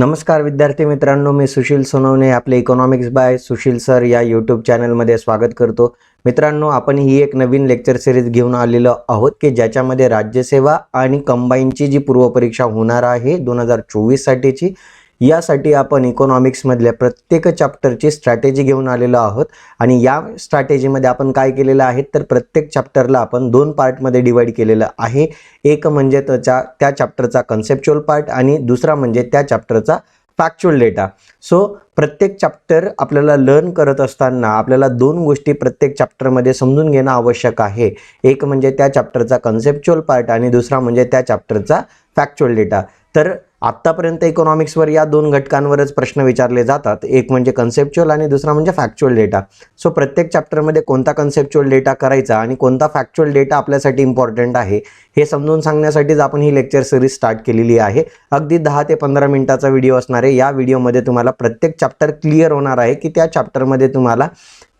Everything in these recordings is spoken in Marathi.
नमस्कार विद्यार्थी मित्रांनो मी सुशील सोनवणे आपले इकॉनॉमिक्स बाय सुशील सर या यूट्यूब चॅनलमध्ये स्वागत करतो. मित्रांनो आपण ही एक नवीन लेक्चर सिरीज घेऊन आलेलो आहोत की ज्याच्यामध्ये राज्यसेवा आणि कंबाईनची जी पूर्वपरीक्षा होणार आहे दोन हजार चोवीससाठीची यासाठी आपण इकॉनॉमिक्समधल्या प्रत्येक चॅप्टरची स्ट्रॅटेजी घेऊन आलेलो आहोत. आणि या स्ट्रॅटेजीमध्ये आपण काय केलेलं आहे तर प्रत्येक चॅप्टरला आपण दोन पार्टमध्ये डिवाईड केलेलं आहे. एक म्हणजे त्याच्या त्या चॅप्टरचा कन्सेप्च्युअल पार्ट आणि दुसरा म्हणजे त्या चॅप्टरचा फॅक्च्युअल डेटा सो प्रत्येक चॅप्टर आपल्याला लर्न करत असताना आपल्याला दोन गोष्टी प्रत्येक चॅप्टरमध्ये समजून घेणं आवश्यक आहे. एक म्हणजे त्या चॅप्टरचा कन्सेप्च्युअल पार्ट आणि दुसरा म्हणजे त्या चॅप्टरचा फॅक्च्युअल डेटा तर आत्तापर्यंत इकॉनॉमिक्सवर या दोन घटकांवरच प्रश्न विचारले जातात. एक म्हणजे कन्सेप्च्युअल आणि दुसरा म्हणजे फॅक्च्युअल डेटा सो प्रत्येक चॅप्टरमध्ये कोणता कन्सेप्च्युअल डेटा करायचा आणि कोणता फॅक्च्युअल डेटा आपल्यासाठी इम्पॉर्टंट आहे हे समजून सांगण्यासाठीच आपण ही लेक्चर सिरीज स्टार्ट केलेली आहे. अगदी दहा ते पंधरा मिनिटाचा व्हिडिओ असणार आहे. या व्हिडिओमध्ये तुम्हाला प्रत्येक चॅप्टर क्लिअर होणार आहे की त्या चॅप्टरमध्ये तुम्हाला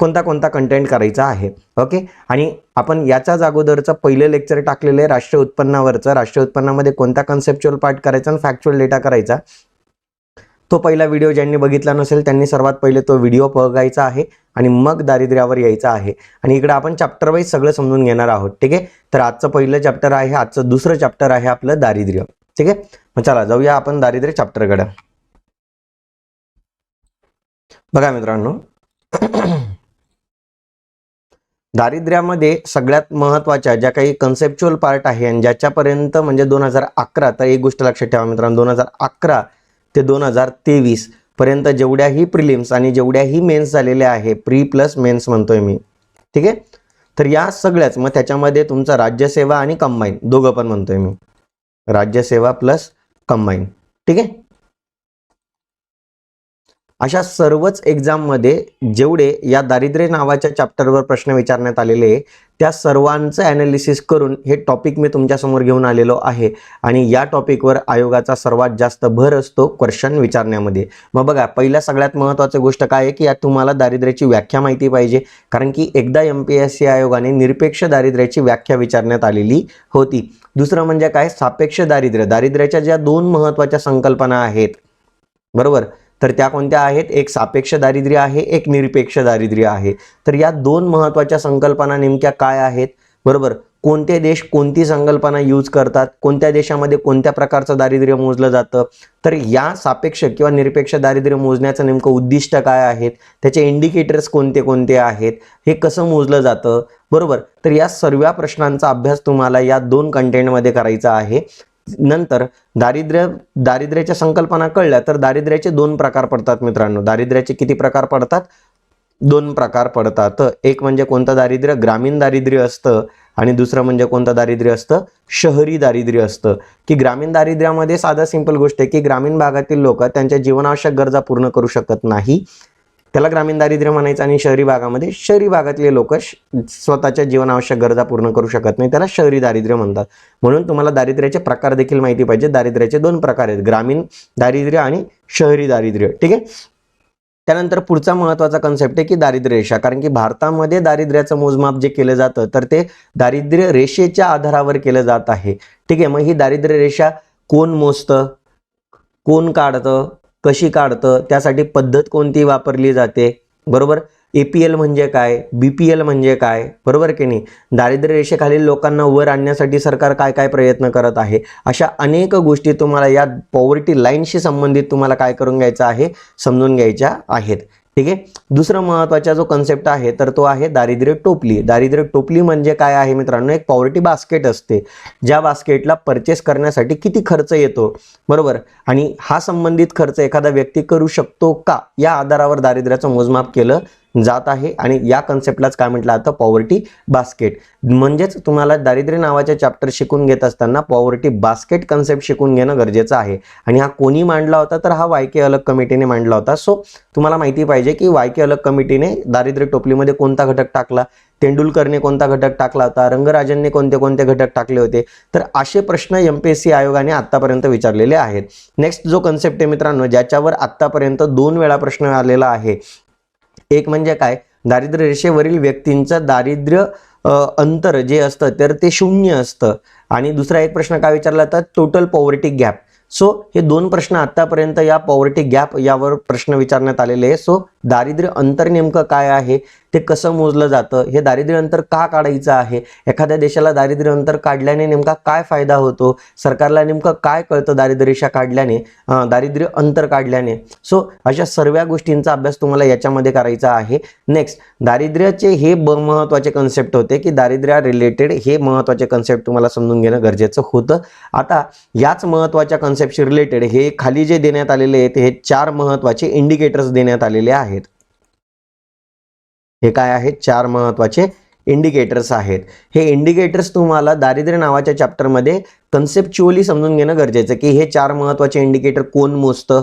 कोणता कोणता कंटेंट करायचा आहे. ओके आणि आपण याच्याच अगोदरचं पहिलं लेक्चर टाकलेलं आहे राष्ट्रीय उत्पन्नावरचं. राष्ट्रीय उत्पन्नामध्ये कोणता कन्सेप्च्युअल पार्ट करायचा आणि फॅक्च्युअल डेटा करायचा? तो पहिला व्हिडिओ ज्यांनी बघितला नसेल त्यांनी सर्वात पहिले तो व्हिडिओ बघायचा आहे आणि मग दारिद्र्यावर यायचं आहे. आणि इकडे आपण चॅप्टर वाईज सगळं समजून घेणार आहोत. ठीक आहे? तर आजचं पहिलं चॅप्टर आहे आजचं दुसरं चॅप्टर आहे आपलं दारिद्र्य. ठीक आहे? मग चला जाऊया आपण दारिद्र्य चॅप्टरकडे बघा मित्रांनो. दारिद्र्यामध्ये सगळ्यात महत्त्वाच्या ज्या काही कन्सेप्च्युअल पार्ट आहे आणि ज्याच्यापर्यंत म्हणजे दोन हजार अकरा तर एक गोष्ट लक्षात ठेवा मित्रांनो दोन हजार अकरा ते दोन हजार तेवीस पर्यंत जेवढ्याही प्रिलिम्स आणि जेवढ्याही मेन्स झालेल्या आहे प्री प्लस मेन्स म्हणतोय मी. ठीक आहे? तर या सगळ्याच मग त्याच्यामध्ये तुमचा राज्यसेवा आणि कंबाईन दोघं पण म्हणतोय मी. राज्यसेवा प्लस कंबाईन ठीक आहे? अशा सर्वच एक्झाममध्ये जेवढे या दारिद्र्य नावाच्या चॅप्टरवर प्रश्न विचारण्यात आलेले आहे त्या सर्वांचं ॲनालिसिस करून हे टॉपिक मी तुमच्यासमोर घेऊन आलेलो आहे. आणि या टॉपिकवर आयोगाचा सर्वात जास्त भर असतो क्वेश्चन विचारण्यामध्ये. मग बघा पहिल्या सगळ्यात महत्त्वाची गोष्ट काय आहे की यात तुम्हाला दारिद्र्याची व्याख्या माहिती पाहिजे. कारण की एकदा एम पी एस सी आयोगाने निरपेक्ष दारिद्र्याची व्याख्या विचारण्यात आलेली होती. दुसरं म्हणजे काय? सापेक्ष दारिद्र्य. दारिद्र्याच्या ज्या दोन महत्त्वाच्या संकल्पना आहेत बरोबर? तर त्या कोणत्या आहेत? एक सापेक्ष दारिद्र्य आहे एक निरपेक्ष दारिद्र्य आहे. तर या दोन महत्त्वाच्या संकल्पना नेमक्या काय आहेत? बरोबर? कोणते देश कोणती संकल्पना यूज करतात? कोणत्या देशामध्ये कोणत्या प्रकारचं दारिद्र्य मोजलं जातं? तर या सापेक्ष किंवा निरपेक्ष दारिद्र्य मोजण्याचं नेमकं उद्दिष्ट काय आहेत? त्याचे इंडिकेटर्स कोणते कोणते आहेत? हे कसं मोजलं जातं? बरोबर? तर या सर्व प्रश्नांचा अभ्यास तुम्हाला या दोन कंटेंटमध्ये करायचा आहे. नंतर दारिद्र्य दारिद्र्याच्या संकल्पना कळल्या तर दारिद्र्याचे दोन प्रकार पडतात मित्रांनो. दारिद्र्याचे किती प्रकार पडतात? दोन प्रकार पडतात. एक म्हणजे कोणतं दारिद्र्य? ग्रामीण दारिद्र्य असतं आणि दुसरं म्हणजे कोणतं दारिद्र्य असतं? शहरी दारिद्र्य असतं. की ग्रामीण दारिद्र्यामध्ये साधा सिंपल गोष्ट आहे की ग्रामीण भागातील लोक त्यांच्या जीवनावश्यक गरजा पूर्ण करू शकत नाही. त्याला ग्रामीण दारिद्र्य म्हणायचं आणि शहरी भागामध्ये शहरी भागातले लोक स्वतःच्या जीवनावश्यक गरजा पूर्ण करू शकत नाही त्याला शहरी दारिद्र्य म्हणतात. म्हणून तुम्हाला दारिद्र्याचे प्रकार देखील माहिती पाहिजे. दारिद्र्याचे दोन प्रकार आहेत ग्रामीण दारिद्र्य आणि शहरी दारिद्र्य ठीक आहे? त्यानंतर पुढचा महत्त्वाचा कन्सेप्ट आहे की दारिद्र्य रेषा. कारण की भारतामध्ये दारिद्र्याचं मोजमाप जे केलं जातं तर ते दारिद्र्य रेषेच्या आधारावर केलं जात आहे. ठीक आहे मग ही दारिद्र्य रेषा कोण मोजतं? कोण काढतं? कशी काढतं त्यासाठी पद्धत कोणती वापरली जाते? बरोबर? ए पी एल म्हणजे काय? बी पी एल म्हणजे काय? बरोबर की नाही? दारिद्र्य रेषेखालील लोकांना वर आणण्यासाठी सरकार काय काय प्रयत्न करत आहे? अशा अनेक गोष्टी तुम्हाला या पॉवर्टी लाईनशी संबंधित तुम्हाला काय करून घ्यायचं आहे? समजून घ्यायच्या आहेत. ठीक आहे? दुसरं महत्त्वाचा जो कन्सेप्ट आहे तर तो आहे दारिद्र्य टोपली. दारिद्र्य टोपली म्हणजे काय आहे मित्रांनो? एक पॉवर्टी बास्केट असते. ज्या बास्केटला परचेस करण्यासाठी किती खर्च येतो? बरोबर? आणि हा संबंधित खर्च एखादा व्यक्ती करू शकतो का? या आधारावर दारिद्र्याचं मोजमाप केलं जात आहे. आणि या कन्सेप्टलाच काय म्हटलं जातं? पॉवर्टी बास्केट म्हणजेच तुम्हाला दारिद्र्य नावाचे चॅप्टर शिकून घेत असताना पॉवर्टी बास्केट कन्सेप्ट शिकून घेणं गरजेचं आहे. आणि हा कोणी मांडला होता? तर हा वाय के अलग कमिटीने मांडला होता. सो तुम्हाला माहिती पाहिजे की वाय के अलग कमिटीने दारिद्र्य टोपलीमध्ये कोणता घटक टाकला? तेंडुलकरने कोणता घटक टाकला होता? रंगराजनने कोणते कोणते घटक टाकले होते? तर असे प्रश्न एम पी एस सी आयोगाने आत्तापर्यंत विचारलेले आहेत. नेक्स्ट जो कन्सेप्ट आहे मित्रांनो ज्याच्यावर आत्तापर्यंत दोन वेळा प्रश्न आलेला आहे एक म्हणजे काय? दारिद्र्य रेषेवरील व्यक्तींचं दारिद्र्य अंतर जे असतं तर ते शून्य असतं. आणि दुसरा एक प्रश्न काय विचारला तर टोटल पॉवर्टी गॅप सो हे दोन प्रश्न आतापर्यंत या पॉवर्टी गॅप यावर प्रश्न विचारण्यात आलेले आहे सो दारिद्र्य अंतर नेमकं काय आहे? ते कसं मोजलं जातं? हे दारिद्र्य अंतर का काढायचं आहे? एखाद्या देशाला दारिद्र्य अंतर काढल्याने नेमका काय फायदा होतो? सरकारला नेमकं काय कळतं दारिद्र्यरेषा काढल्याने दारिद्र्य अंतर काढल्याने? सो अशा सर्व गोष्टींचा अभ्यास तुम्हाला याच्यामध्ये करायचा आहे. नेक्स्ट दारिद्र्याचे हे ब महत्त्वाचे कन्सेप्ट होते की दारिद्र्या रिलेटेड हे महत्त्वाचे कन्सेप्ट तुम्हाला समजून घेणं गरजेचं होतं. आता याच महत्त्वाच्या कन्सेप्टशी रिलेटेड हे खाली जे देण्यात आलेले आहेत हे चार महत्त्वाचे इंडिकेटर्स देण्यात आलेले आहेत. हे काय आहेत? चार महत्त्वाचे इंडिकेटर्स आहेत. हे इंडिकेटर्स तुम्हाला दारिद्र्य नावाच्या चॅप्टरमध्ये कन्सेप्च्युअली समजून घेणं गरजेचं की हे चार महत्त्वाचे इंडिकेटर कोण मोजतं?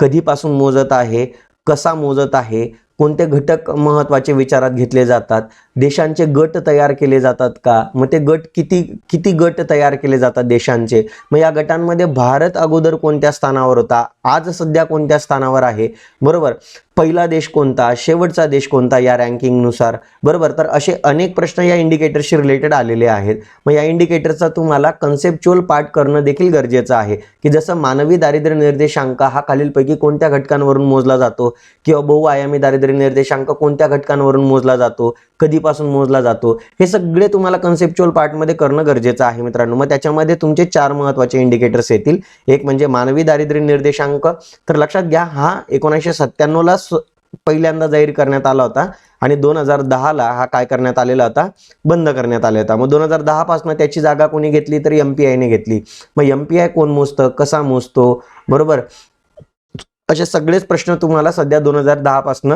कधीपासून मोजत आहे? कसा मोजत आहे? कोणते घटक महत्त्वाचे विचारात घेतले जातात? देशांचे गट तयार केले जातात का? मग ते गट किती किती गट तयार केले जातात देशांचे? मग या गटांमध्ये भारत अगोदर कोणत्या स्थानावर होता? आज सध्या कोणत्या स्थानावर आहे? बरोबर? पहिला देश कोणता? शेवटचा देश कोणता या रँकिंगनुसार? बरोबर? तर असे अनेक प्रश्न या इंडिकेटरशी रिलेटेड आलेले आहेत. मग या इंडिकेटरचा तुम्हाला कन्सेप्च्युअल पार्ट करणं देखील गरजेचं आहे. की जसं मानवी दारिद्र्य निर्देशांक हा खालीलपैकी कोणत्या घटकांवरून मोजला जातो? किंवा बहुआयामी दारिद्र्य निर्देशांक कोणत्या घटकांवरून मोजला जातो? कधी कधीपासून मोजला जातो. हे सगळे तुम्हाला कन्सेप्च्युअल पार्टमध्ये करणं गरजेचं आहे मित्रांनो. मग त्याच्यामध्ये तुमचे चार महत्त्वाचे इंडिकेटर्स येतील. एक म्हणजे मानवी दारिद्र्य निर्देशांक. तर लक्षात घ्या हा एकोणीसशे सत्त्याण्णवला पहिल्यांदा जाहीर करण्यात आला होता आणि दोन हजार दहाला हा काय करण्यात आलेला होता? बंद करण्यात आला होता. मग दोन हजार दहापासून त्याची जागा कोणी घेतली? तर एम पी आयने घेतली. मग एम पी आय कोण मोजतं? कसा मोजतो? बरोबर? असे सगळेच प्रश्न तुम्हाला सध्या दोन हजार दहापासून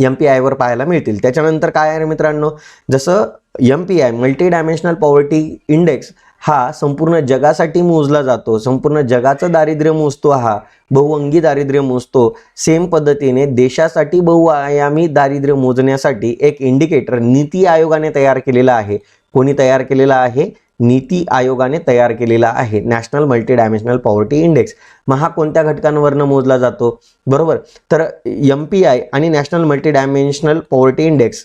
एम पी आयवर पाहायला मिळतील. त्याच्यानंतर काय आहे मित्रांनो? जसं M P I multidimensional poverty index हा संपूर्ण जगासाठी मोजला जातो. संपूर्ण जगाचं दारिद्र्य मोजतो हा. बहुअंगी दारिद्र्य मोजतो. सेम पद्धतीने देशासाठी बहुआयामी दारिद्र्य मोजण्यासाठी एक इंडिकेटर नीती आयोगाने तयार केलेला आहे. कोणी तयार केलेला आहे? नीती आयोगाने तयार केलेला आहे. National multidimensional poverty index मग हा कोणत्या घटकांवरनं मोजला जातो? बरोबर? तर एम पी आय आणि national multidimensional poverty index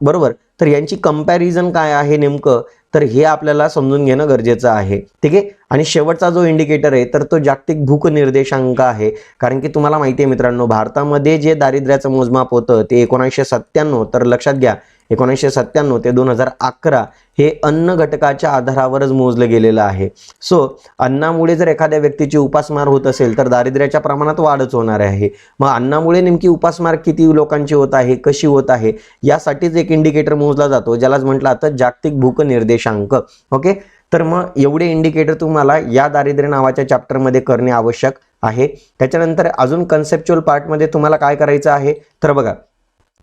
बरोबर? तर यांची कंपॅरिझन काय आहे नेमकं? तर हे आपल्याला समजून घेणं गरजेचं आहे. ठीक आहे? आणि शेवटचा जो इंडिकेटर आहे तर तो जागतिक भूक निर्देशांक आहे. कारण की तुम्हाला माहिती आहे मित्रांनो भारतामध्ये जे दारिद्र्याचं मोजमाप होतं ते एकोणीसशे सत्त्याण्णव. तर लक्षात घ्या एकोणीसशे सत्त्याण्णव ते दोन हजार अकरा हे अन्न घटकाच्या आधारावरच मोजलं गेलेलं आहे. सो अन्नामुळे जर एखाद्या व्यक्तीची उपासमार होत असेल तर दारिद्र्याच्या प्रमाणात वाढच होणार आहे. मग अन्नामुळे नेमकी उपासमार किती लोकांची होत आहे कशी होत आहे यासाठीच एक इंडिकेटर मोजला जातो ज्यालाच म्हटलं आता जागतिक भूक निर्देशांक. ओके तर मग एवढे इंडिकेटर तुम्हाला या दारिद्र्य नावाच्या चॅप्टरमध्ये करणे आवश्यक आहे. त्याच्यानंतर अजून कन्सेप्च्युअल पार्टमध्ये तुम्हाला काय करायचं आहे? तर बघा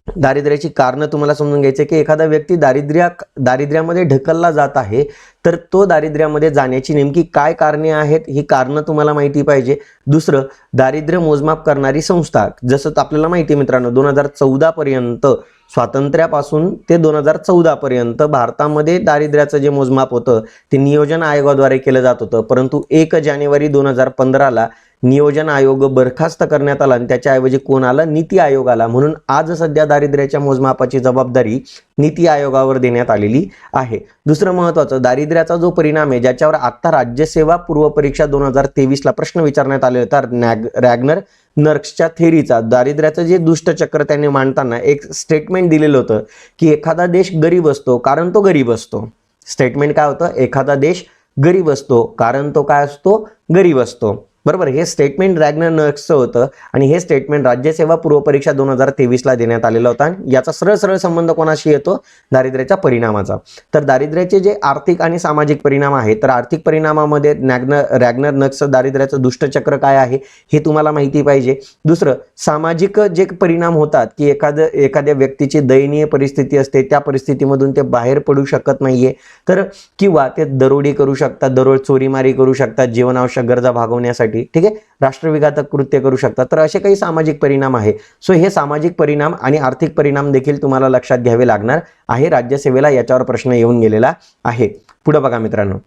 दारिद्र्याची कारणं तुम्हाला समजून घ्यायचे की एखादा व्यक्ती दारिद्र्या दारिद्र्यामध्ये ढकलला जात आहे तर तो दारिद्र्यामध्ये जाण्याची नेमकी काय कारणे आहेत ही कारणं तुम्हाला माहिती पाहिजे. दुसरं दारिद्र्य मोजमाप करणारी संस्था. जसं तर आपल्याला माहिती मित्रांनो दोन हजार चौदा पर्यंत स्वातंत्र्यापासून ते दोन हजार चौदा पर्यंत भारतामध्ये दारिद्र्याचं जे मोजमाप होतं ते नियोजन आयोगाद्वारे केलं जात होतं. परंतु एक जानेवारी दोन हजार पंधराला नियोजन आयोग बरखास्त करण्यात आला आणि त्याच्याऐवजी कोण आलं नीती आयोग आला म्हणून आज सध्या दारिद्र्याच्या मोजमापाची जबाबदारी नीती आयोगावर देण्यात आलेली आहे. दुसरं महत्वाचं दारिद्र्याचा जो परिणाम आहे ज्याच्यावर आत्ता राज्यसेवा पूर्वपरीक्षा दोन हजार तेवीसला प्रश्न विचारण्यात आले होता नॅग रॅग्नर नर्क्सच्या थेरीचा. दारिद्र्याचं जे दुष्टचक्र त्यांनी मांडताना एक स्टेटमेंट दिलेलं होतं की एखादा देश गरीब असतो कारण तो गरीब असतो. स्टेटमेंट काय होतं? एखादा देश गरीब असतो कारण तो काय असतो? गरीब असतो. बरोबर हे स्टेटमेंट रॅग्नर नक्सचं होतं आणि हे स्टेटमेंट राज्यसेवा पूर्वपरीक्षा दोन हजार तेवीसला देण्यात आलेलं होतं आणि याचा सरळ सरळ संबंध कोणाशी येतो? दारिद्र्याच्या परिणामाचा. तर दारिद्र्याचे जे आर्थिक आणि सामाजिक परिणाम आहेत तर आर्थिक परिणामामध्ये नॅग्नर रॅग्नर नक्स दारिद्र्याचं दुष्टचक्र काय आहे हे तुम्हाला माहिती पाहिजे. दुसरं सामाजिक जे परिणाम होतात की एखादं एखाद्या व्यक्तीची दयनीय परिस्थिती असते त्या परिस्थितीमधून ते बाहेर पडू शकत नाहीये. तर किंवा ते दरोडी करू शकतात दरोड चोरीमारी करू शकतात जीवनावश्यक गरजा भागवण्यासाठी. ठीक आहे? राष्ट्रविघातक कृत्य करू शकतात. तर असे काही सामाजिक परिणाम आहे. सो हे सामाजिक परिणाम आणि आर्थिक परिणाम देखील तुम्हाला लक्षात घ्यावे लागणार आहे. राज्यसेवेला याच्यावर प्रश्न येऊन गेलेला आहे. पुढे बघा मित्रांनो.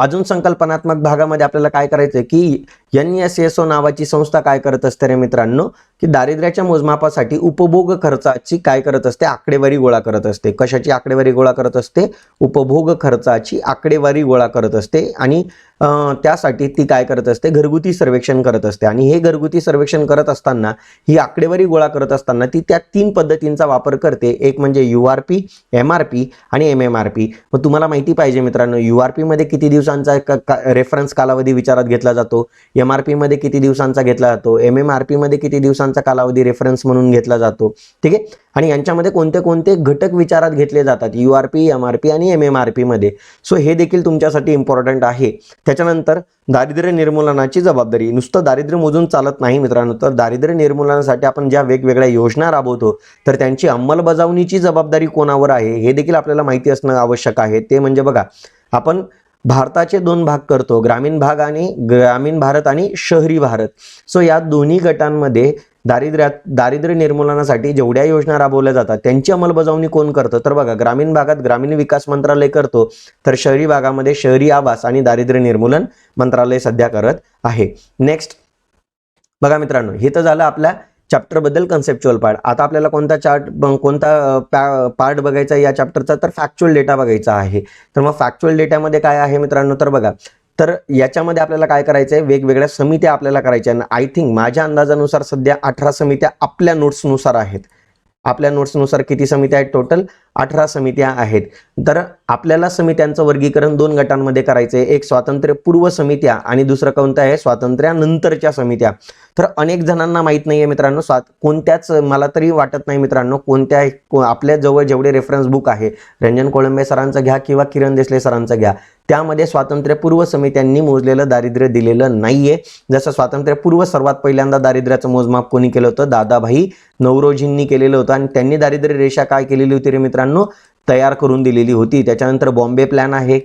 अजून संकल्पनात्मक भागामध्ये आपल्याला काय करायचं की एन एस एस ओ नावाची संस्था काय करत असते रे मित्रांनो? की दारिद्र्याच्या मोजमापासाठी उपभोग खर्चाची काय करत असते? आकडेवारी गोळा करत असते. कशाची आकडेवारी गोळा करत असते? उपभोग खर्चाची आकडेवारी गोळा करत असते. आणि त्यासाठी ती काय करत असते? घरगुती सर्वेक्षण करत असते. आणि हे घरगुती सर्वेक्षण करत असताना ही आकडेवारी गोळा करत असताना ती त्या तीन पद्धतींचा वापर करते. एक म्हणजे U R P M R P आणि एम एम आर पी. मग तुम्हाला माहिती पाहिजे मित्रांनो यू आर पीमध्ये किती दिवसांचा रेफरन्स कालावधी विचारात घेतला जातो? एम आर पीमध्ये किती दिवसांचा घेतला जातो? एम एम आर पीमध्ये किती दिवसांचा कालावधी रेफरन्स म्हणून घेतला जातो? ठीक आहे? आणि यांच्यामध्ये कोणते कोणते घटक विचारात घेतले जातात? U R P M R P आणि एम एम आर पीमध्ये सो हे देखील तुमच्यासाठी इम्पॉर्टंट आहे. त्याच्यानंतर दारिद्र्य निर्मूलनाची जबाबदारी. नुसतं दारिद्र्य मोजून चालत नाही मित्रांनो तर दारिद्र्य निर्मूलनासाठी आपण ज्या वेगवेगळ्या योजना राबवतो तर त्यांची अंमलबजावणीची जबाबदारी कोणावर आहे? हे देखील आपल्याला माहिती असणं आवश्यक आहे. ते म्हणजे बघा आपण भारताचे दोन भाग करतो ग्रामीण भाग आणि ग्रामीण भारत आणि शहरी भारत. सो या दोन्ही गटांमध्ये दारिद्र्यात दारिद्र्य निर्मूलनासाठी जेवढ्या योजना राबवल्या जातात त्यांची अंमलबजावणी कोण करतं? तर बघा ग्रामीण भागात ग्रामीण विकास मंत्रालय करतो तर शहरी भागामध्ये शहरी आवास आणि दारिद्र्य निर्मूलन मंत्रालय सध्या करत आहे. नेक्स्ट बघा मित्रांनो हे तर झालं आपल्या चॅप्टरबद्दल कन्सेप्च्युअल पार्ट आता आपल्याला कोणता चार्ट कोणता पार्ट बघायचा या चॅप्टरचा तर फॅक्च्युअल डेटा बघायचा आहे. तर मग फॅक्च्युअल डेटामध्ये काय आहे मित्रांनो? तर बघा तर याच्यामध्ये आपल्याला काय करायचं आहे वेगवेगळ्या समित्या आपल्याला करायच्या आहेत. आय थिंक माझ्या अंदाजानुसार सध्या अठरा समित्या आपल्या नोट्सनुसार आहेत. आपल्या नोट्सनुसार किती समित्या आहेत टोटल अठरा समित्या आहेत. तर आपल्याला समित्यांचं वर्गीकरण दोन गटांमध्ये करायचं आहे एक स्वातंत्र्यपूर्व समित्या आणि दुसरं कोणतं आहे? स्वातंत्र्यानंतरच्या समित्या. तर अनेक जणांना माहीत नाही आहे मित्रांनो स्वात कोणत्याच मला तरी वाटत नाही मित्रांनो कोणत्या को- आपल्या जवळ जेवढे रेफरन्स बुक आहे रंजन कोळंबे सरांचं घ्या किंवा किरण देसले सरांचं घ्या. त्यामध्ये स्वातंत्र्यपूर्व समित्यांनी मोजलेलं दारिद्र्य दिलेलं नाहीये. जसं स्वातंत्र्यपूर्व सर्वात पहिल्यांदा दारिद्र्याचं मोजमाप कोणी केलं होतं? दादाभाई नवरोजींनी केलेलं होतं आणि त्यांनी दारिद्र्य रेषा काय केलेली होती रे मित्रांनो? तयार करून दिलेली होती. त्याच्यानंतर बॉम्बे प्लॅन आहे.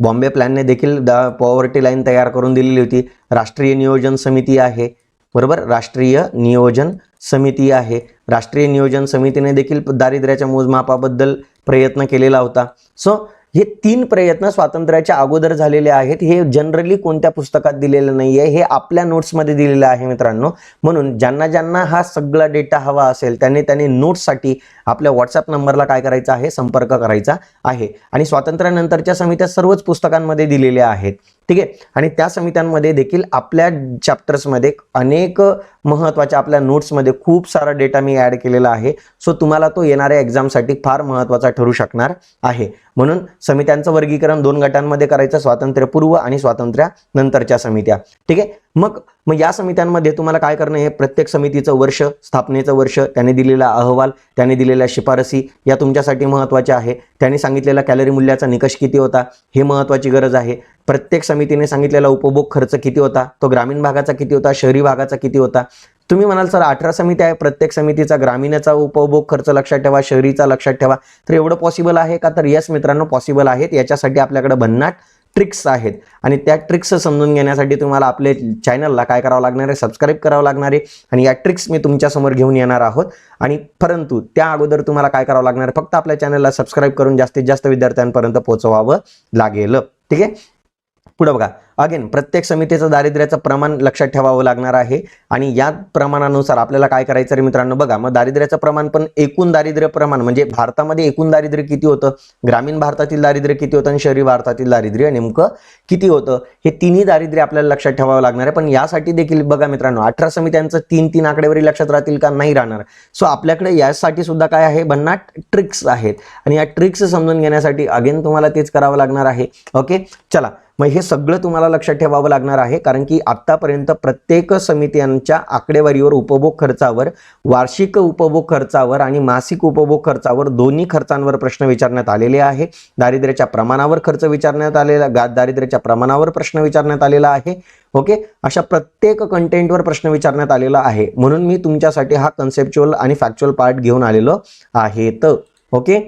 बॉम्बे प्लॅनने देखील द पॉवर्टी लाईन तयार करून दिलेली होती. राष्ट्रीय नियोजन समिती आहे. बरोबर? राष्ट्रीय नियोजन समिती आहे. राष्ट्रीय नियोजन समितीने देखील दारिद्र्याच्या मोजमापाबद्दल प्रयत्न केलेला होता. सो हे तीन प्रयत्न स्वातंत्र्याच्या अगोदर झालेले आहेत. हे जनरली कोणत्या पुस्तकात दिलेलं नाही आहे हे आपल्या नोट्समध्ये दिलेलं आहे मित्रांनो. म्हणून ज्यांना ज्यांना हा सगळा डेटा हवा असेल त्यांनी त्यांनी नोट्ससाठी आपल्या व्हॉट्सअप नंबरला काय करायचं आहे? संपर्क करायचा आहे. आणि स्वातंत्र्यानंतरच्या समित्या सर्वच पुस्तकांमध्ये दिलेल्या आहेत. ठीक आहे? आणि त्या समित्यांमध्ये देखील आपल्या चॅप्टर्समध्ये अनेक महत्त्वाच्या आपल्या नोट्समध्ये खूप सारा डेटा मी ॲड केलेला आहे. सो तुम्हाला तो येणाऱ्या एक्झामसाठी फार महत्त्वाचा ठरू शकणार आहे. म्हणून समित्यांचं वर्गीकरण दोन गटांमध्ये करायचं स्वातंत्र्यपूर्व आणि स्वातंत्र्यानंतरच्या समित्या. ठीक आहे? मग मग या समित्यांमध्ये तुम्हाला काय करणं हे प्रत्येक समितीचं वर्ष स्थापनेचं वर्ष त्याने दिलेला अहवाल त्याने दिलेल्या शिफारसी या तुमच्यासाठी महत्त्वाच्या आहे. त्याने सांगितलेला कॅलरी मूल्याचा निकष किती होता? हे महत्त्वाची गरज आहे. प्रत्येक समितीने सांगितलेला उपभोग खर्च किती होता? तो ग्रामीण भागाचा किती होता? शहरी भागाचा किती होता? तुम्ही म्हणाल सर अठरा समित्या आहे. प्रत्येक समितीचा ग्रामीणचा उपभोग खर्च लक्षात ठेवा शहरीचा लक्षात ठेवा. तर एवढं पॉसिबल आहे का? तर यस मित्रांनो पॉसिबल आहेत. याच्यासाठी आपल्याकडे भन्नाट ट्रिक्स आहेत. आणि त्या ट्रिक्स समजून घेण्यासाठी तुम्हाला आपले चॅनलला काय करावं लागणार आहे सबस्क्राईब करावं लागणार आहे. आणि या ट्रिक्स मी तुमच्यासमोर घेऊन येणार आहोत. आणि परंतु त्या अगोदर तुम्हाला काय करावं लागणार आहे फक्त आपल्या चॅनलला सबस्क्राईब करून जास्तीत जास्त विद्यार्थ्यांपर्यंत पोहोचवावं लागेल. ठीक आहे? पुढे बघा. अगेन प्रत्येक समितीचं दारिद्र्याचं प्रमाण लक्षात ठेवावं लागणार आहे. आणि या प्रमाणानुसार आपल्याला काय करायचं रे मित्रांनो? बघा मग दारिद्र्याचं प्रमाण पण एकूण दारिद्र्य प्रमाण म्हणजे भारतामध्ये एकूण दारिद्र्य किती होतं? ग्रामीण भारतातील दारिद्र्य किती होतं? आणि शहरी भारतातील दारिद्र्य नेमकं किती होतं? हे तिन्ही दारिद्र्य आपल्याला लक्षात ठेवावं लागणार आहे. पण यासाठी देखील बघा मित्रांनो अठरा समित्यांचं तीन तीन आकडेवारी लक्षात राहतील का? नाही राहणार. सो आपल्याकडे यासाठी सुद्धा काय आहे? भन्नाट ट्रिक्स आहेत. आणि या ट्रिक्स समजून घेण्यासाठी अगेन तुम्हाला तेच करावं लागणार आहे. ओके चला. मग हे सगळं तुम्हाला लक्षात ठेवावं लागणार आहे कारण की आत्तापर्यंत प्रत्येक समित्यांच्या आकडेवारीवर उपभोग खर्चावर वार्षिक उपभोग खर्चावर आणि मासिक उपभोग खर्चावर दोन्ही खर्चांवर प्रश्न विचारण्यात आलेले आहे. दारिद्र्याच्या प्रमाणावर खर्च विचारण्यात आलेला गा दारिद्र्याच्या प्रमाणावर प्रश्न विचारण्यात आलेला आहे. ओके? अशा प्रत्येक कंटेंटवर प्रश्न विचारण्यात आलेला आहे. म्हणून मी तुमच्यासाठी हा कन्सेप्च्युअल आणि फॅक्च्युअल पार्ट घेऊन आलेलो आहे. तर ओके?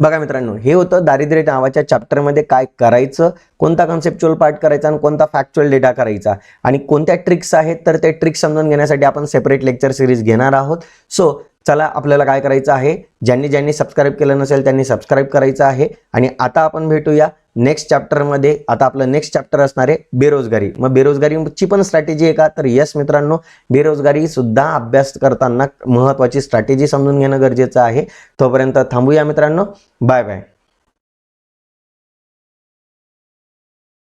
बघा मित्रांनो हे होतं दारिद्र्य नावाच्या चॅप्टरमध्ये काय करायचं कोणता कन्सेप्च्युअल पार्ट करायचा आणि कोणता फॅक्च्युअल डेटा करायचा. आणि कोणत्या ट्रिक्स आहेत तर ते ट्रिक्स समजून घेण्यासाठी आपण सेपरेट लेक्चर सिरीज घेणार आहोत. सो चला आपल्याला काय करायचं आहे ज्यांनी ज्यांनी सबस्क्राईब केलं नसेल त्यांनी सबस्क्राईब करायचं आहे. आणि आता आपण भेटूया नेक्स्ट चॅप्टरमध्ये आता आपलं नेक्स्ट चॅप्टर असणार आहे बेरोजगारी. मग बेरोजगारीची पण स्ट्रॅटेजी आहे का? तर यस मित्रांनो बेरोजगारी सुद्धा अभ्यास करताना महत्त्वाची स्ट्रॅटेजी समजून घेणं गरजेचं आहे. तोपर्यंत थांबूया मित्रांनो. Bye bye